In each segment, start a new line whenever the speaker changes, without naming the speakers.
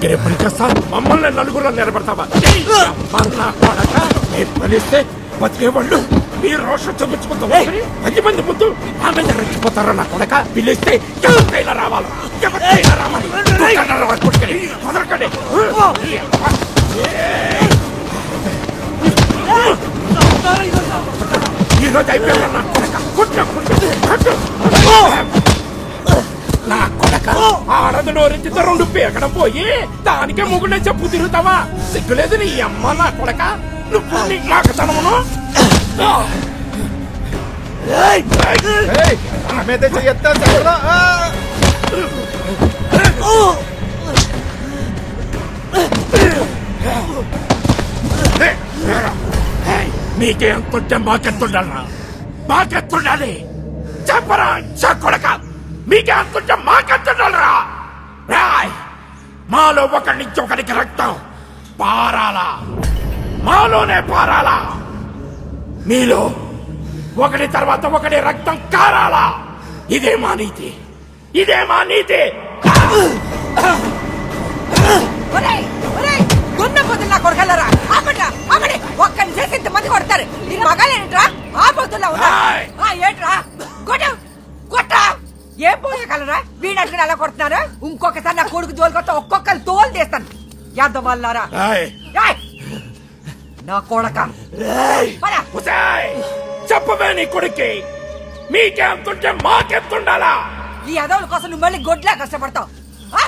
దగ్గరే పని చేస్తా మమ్మల్ని నలుగురు నిలబడతావా? ఏయ్, అమ్మా నా కొడక, నీ పనిస్తే బతికేవాళ్ళు మీ రోషం చూపించుకుంటూ వస్తే పది మంది ముందు ఆమె రెచ్చిపోతారా నా కొడక? పిలిస్తే ఎవరికైనా రావాలా. ఎవరికైనా రావాలి. కుక్కను రా, కుక్కని. వదలకండి. ఈ అమ్మ. ఈ రోజు అయిపోయిందా నా కొడక? కుట్ర కుట్ర నా కొడక. ఆడది రెండు పీకడం పోయి దానికే ముగ్గునే చెప్పు తిరుగుతావా? సిగ్గులేదు నీ అమ్మ నా కొడక. నువ్వు నీ నాకతనమును! నీకే అంతుంటే మాకెత్తుండాలరా మాకెత్తుండాలి చెప్పరా చ కొడక. మీకే మాకెత్తుండాలరా రాయ్ మాలో ఒకరి నుంచి ఒకరికి రక్తం పారాలా? మాలోనే పారాలా? మీలో ఒకటి తర్వాత ఒకటి రక్తం కారాలా? ఇదే మా నీతి. ఇదే మా నీతి.
ఒక్కని చేసి ఇంతమంది కొడతారు. మగాలేంట్రా ఆ పొద్దున్న ఉన్నా ఏంట్రా? కొట్ట ఏం పోయగలరా వీడట్టుకుని అలా కొడుతున్నారు ఇంకొకసారి నా కొడుకు జోలికొస్తే ఒక్కొక్కరు తోలు తీస్తాను. యాదవ్
ఏయ్!
నా కొడక.
చెప్పవే నీ కొడుక్కి. మీకే అంతుంటే మాకెత్తుండాలా
ఈ యాదవుల కోసం నువ్వు మళ్ళీ గొడ్లా కష్టపడతావు. ఆ?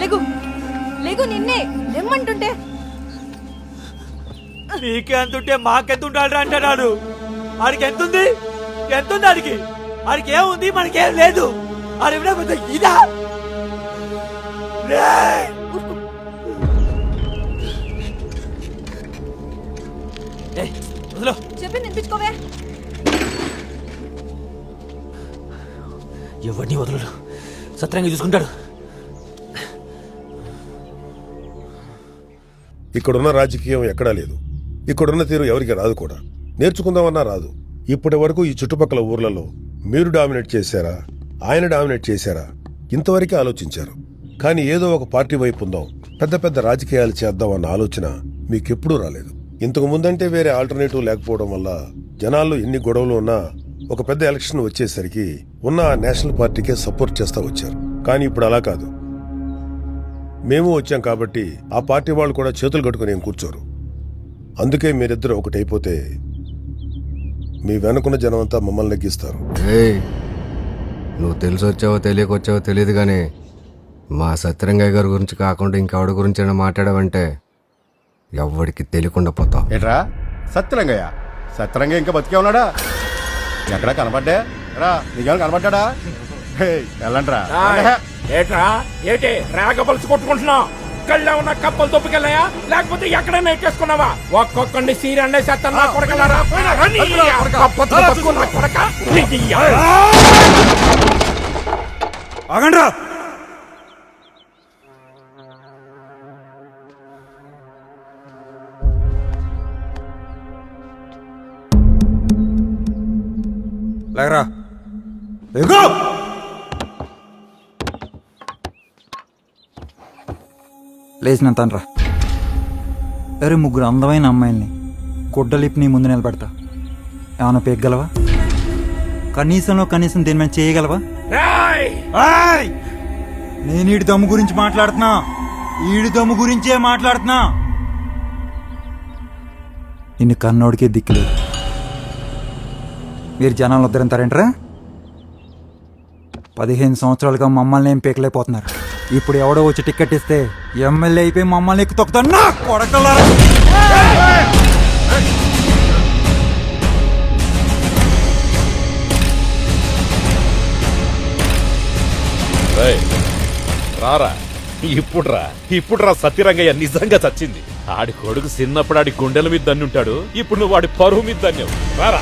లేగు. లేగు నిన్నే. లెమ్మంటుంటే
నీకే అంతుంటే మాకెంత ఉండాలి అంటున్నాడు ఆడికి ఎంతుంది? ఎంతుంది ఆడికి? ఆడికి ఏముంది? మనకేం లేదు. ఆడు ఇదా? వదిలో.
చెప్పి
ఎవరిని వదలడు? సత్రంగా చూసుకుంటాడు.
ఇక్కడున్న రాజకీయం ఎక్కడా లేదు. ఇక్కడున్న తీరు ఎవరికి రాదు కూడా. నేర్చుకుందామన్నా రాదు. ఇప్పటి వరకు ఈ చుట్టుపక్కల ఊర్లలో మీరు డామినేట్ చేశారా? ఆయన డామినేట్ చేశారా? ఇంతవరకే ఆలోచించారు. కానీ ఏదో ఒక పార్టీ వైపు ఉందాం పెద్ద పెద్ద రాజకీయాలు చేద్దాం అన్న ఆలోచన మీకెప్పుడూ రాలేదు. ఇంతకు ముందంటే వేరే ఆల్టర్నేటివ్ లేకపోవడం వల్ల జనాల్లో ఎన్ని గొడవలు ఉన్నా ఒక పెద్ద ఎలక్షన్ వచ్చేసరికి ఉన్న ఆ నేషనల్ పార్టీకే సపోర్ట్ చేస్తా వచ్చారు. కానీ ఇప్పుడు అలా కాదు. మేము వచ్చాం కాబట్టి ఆ పార్టీ వాళ్ళు కూడా చేతులు కట్టుకుని ఏం కూర్చోరు? అందుకే మీరిద్దరు ఒకటైపోతే మీ వెనుకున్న జనం అంతా మమ్మల్ని నెగ్గిస్తారు.
ఏయ్ నువ్వు తెలిసి వచ్చావో తెలియక వచ్చావో తెలియదు కానీ మా సత్యరంగయ్య గారి గురించి కాకుండా ఇంకెవడి గురించి అయినా మాట్లాడావంటే ఎవ్వడికి తెలియకుండా పోతావు.
ఏట్రా? సత్యరంగయ్య సత్యరంగయ్య ఇంకా బతికే ఉన్నాడా? ఎక్కడా కనబడ్డా రా నీకేమైనా కనబడ్డా హేయ్, వెళ్ళండ్రా.
రాయ్, ఏట్రా? ఏటి? రేగ పలుసు కొట్టుకుంటున్నావు. కళ్ళ ఉన్న కప్పలు తొప్పుకెళ్ళాయా లేకపోతే ఎక్కడైనా ఎక్కేసుకున్నావా? ఒక్కొక్కడిని సీరన్నే సెత్తన్నా కొడకలారా కొడక.
ఆగండ్రా. లేకరా లేకో
లేచినంతనరా అరే ముగ్గురు అందమైన అమ్మాయిల్ని గుడ్డలిప్పి నీ ముందు నిలబెడతా. ఏమైనా పేగలవా కనీసంలో కనీసం దీని మీద చేయగలవా? నేను ఈడి దమ్ము గురించి మాట్లాడుతున్నా. ఈడి దమ్ము గురించే మాట్లాడుతున్నా. నిన్ను కన్నోడికే దిక్కులేదు మీరు జనాలు వద్దరంటారేంట్రా పదిహేను సంవత్సరాలుగా మమ్మల్ని ఏం పీకలేకపోతున్నారు. ఇప్పుడు ఎవడో వచ్చి టికెట్ ఇస్తే ఎమ్మెల్యే అయిపోయి మమ్మల్ని ఎక్కు తొక్కుతాను నా కొడకలారా
రారా. ఇప్పుడు రా ఇప్పుడు రా సత్యరంగయ్య నిజంగా చచ్చింది. ఆడి కొడుకు చిన్నప్పుడు ఆడి గుండెల మీద దన్నుంటాడు ఇప్పుడు నువ్వు వాడి పరువు మీద దన్యావు రారా.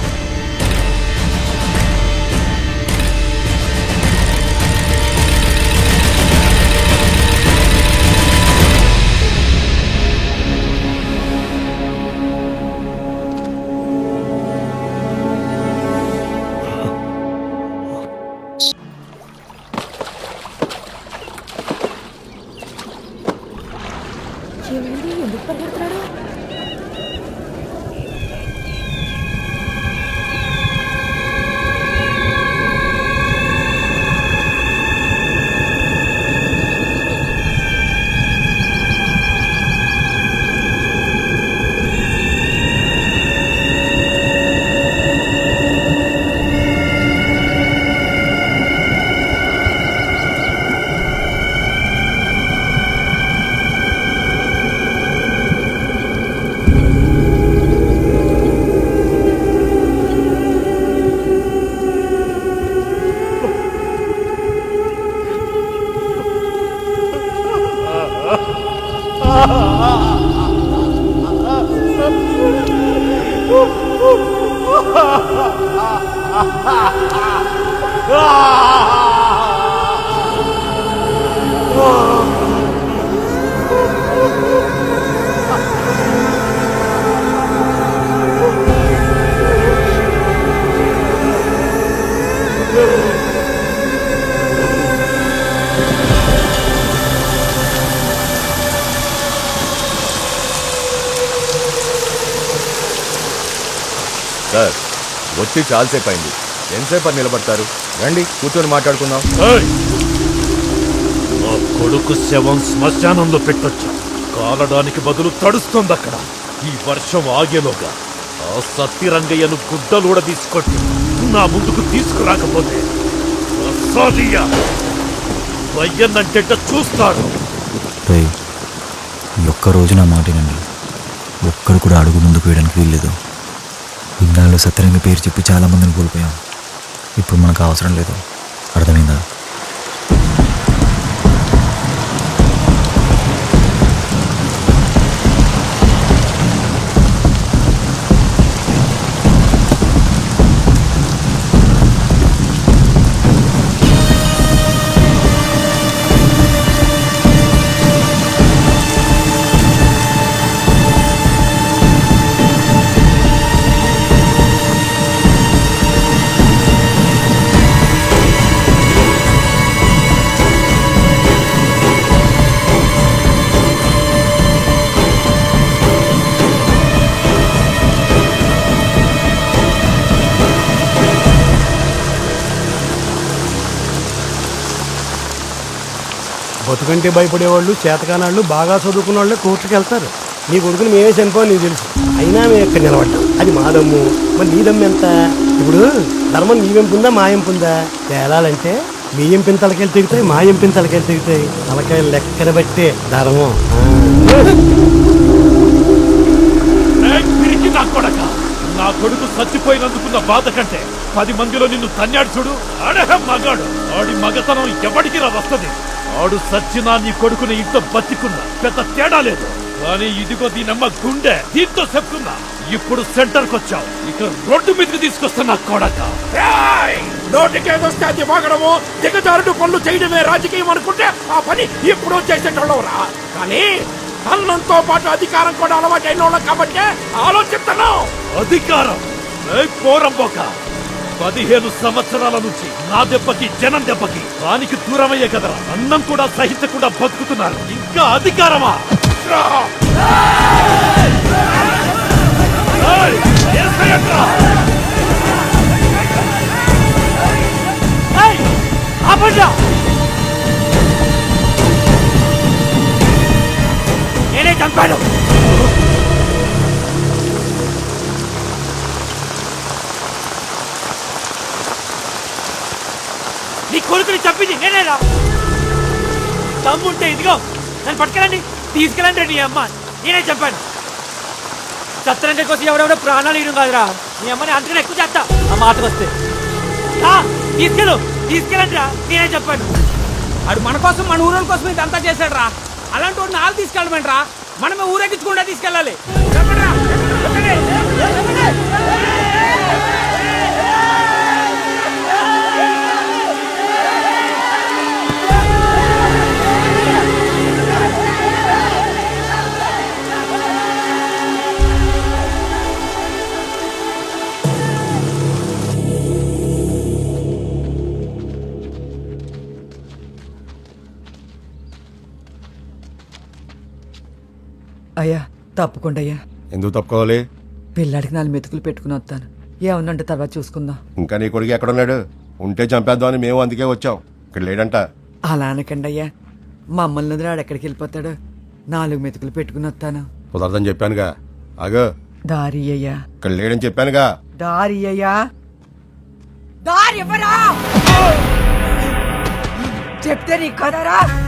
ఏమైంది ఎందుకు పరిగెడుతున్నాడు
సార్ వచ్చి చాలాసేపు అయింది. ఎంతసేపు అని నిలబడతారు? రండి కూర్చొని మాట్లాడుకుందాం!
నా కొడుకు శవం శ్మశానంలో పెట్టొచ్చు. కాలడానికి బదులు తడుస్తుంది అక్కడ ఈ వర్షం ఆగేలోగా ఆ సత్తిరంగయ్యను గుడ్డలూడ తీసుకొట్టి నా ముందుకు తీసుకురాకపోతే వయ్యన్నంటే చూస్తాడు
ఒక్క రోజు నా మాటనండి ఒక్కడు కూడా అడుగు ముందుకు వేయడానికి వీల్లేదు. ఇన్నాళ్ళు సత్యంగా పేరు చెప్పి చాలా మందిని కోల్పోయాం. ఇప్పుడు మనకు అవసరం లేదు. అర్థమైందా?
బతుకంటే భయపడేవాళ్ళు చేతకానాళ్ళు బాగా చదువుకున్న వాళ్ళు కోర్టుకు వెళ్తారు. నీ కొడుకుని మేమే చనిపోవాలి నీకు తెలుసు. అయినా మేము ఇక్కడ నిలబడ్డాం? అది మా దమ్ము. మరి నీ దమ్ము ఎంత? ఇప్పుడు ధర్మం నీ వెంపుందా మా ఎంపుందా తేలాలంటే మీ ఎంపిన తలకాయలు తెగుతాయి మా ఎంపిన తలకాయలు తెగుతాయి. తలకాయలు లెక్కన బట్టే ధర్మం. ఆ.
ఏయ్, నా కొడక. నా కొడుకు చచ్చిపోయినందుకున్న బాధ కంటే పది మందిలో నిన్ను తన్నాడు చూడు. ఆడే మగాడు. ఆడి మగతనం ఎవడికి రా వస్తది ఆడు సచ్చినా నీ కొడుకుని ఇంత బతికున్నా. పెద్ద తేడా లేదు. కానీ ఇదిగో దీనమ్మ గుండె దీంతో చెప్తున్నా ఇప్పుడు సెంటర్ వచ్చావు. ఇక రోడ్డు మీదకి తీసుకొస్తున్నా కొడక!
నోటికేదొస్తే అది వాగడము. దిగజారుడు పనులు చేయడమే రాజకీయం అనుకుంటే ఆ పని ఇప్పుడు చేసేటోళ్ళవరా. కానీ అన్నంతో పాటు అధికారం కూడా అలవాటైన వాళ్ళం కాబట్టి ఆలోచిస్తున్నాం
అధికారం. పోరంబోక పదిహేను సంవత్సరాల నుంచి నా దెబ్బకి జనం దెబ్బకి దానికి దూరమయ్యే కదరా. అన్నం కూడా సహించకుండా బతుకుతున్నారు. ఇంకా అధికారమా?
నేనే చంపాను. చంపింది నేనేరా తమ్ముంటే ఇదిగో నన్ను పట్టుకెళ్ళండి. తీసుకెళ్ళండి నీ అమ్మ. నేనే చంపాను. సత్రంగా కోసం ఎవడెవడో ప్రాణాలు ఇవ్వడం కాదురా. నీ అమ్మని అంతకన్నా ఎక్కువ చేస్తా. ఆ మాటకు వస్తే. ఆ, తీసుకెళ్ళు. తీసుకెళ్ళండి రా. నేనే చెప్పాను
ఆడు మన కోసం మన ఊరోళ్ళ కోసం ఇదంతా చేశాడు రా. అలాంటి వాడిని ఆలు తీసుకెళ్ళమంటరా? మనమే ఊరేగించకుండా తీసుకెళ్ళాలి. చెప్పండి, చెప్పండి.
అయ్యా తప్పకుండా అయ్యా.
ఎందుకు తప్పుకోవాలి?
పిల్లాడికి నాలుగు మెతుకులు పెట్టుకుని వస్తాను. ఏమన్నంటే తర్వాత చూసుకుందాం.
ఇంకా నీ కొడుకు ఎక్కడున్నాడు? ఉంటే చంపేద్దామని మేము అందుకే వచ్చాం. ఇక్కడ లేడంట.
అలా అనకండి అయ్యా. మమ్మల్ని వదిలి ఆడు ఎక్కడికి వెళ్ళిపోతాడు? నాలుగు మెతుకులు పెట్టుకుని వస్తాను.
కుదరదని చెప్పానుగా. ఆగో.
దారి అయ్యా.
ఇక్కడ లేడని చెప్పానుగా.
దారి అయ్యా. దారి చెప్తే నీకు కదరా?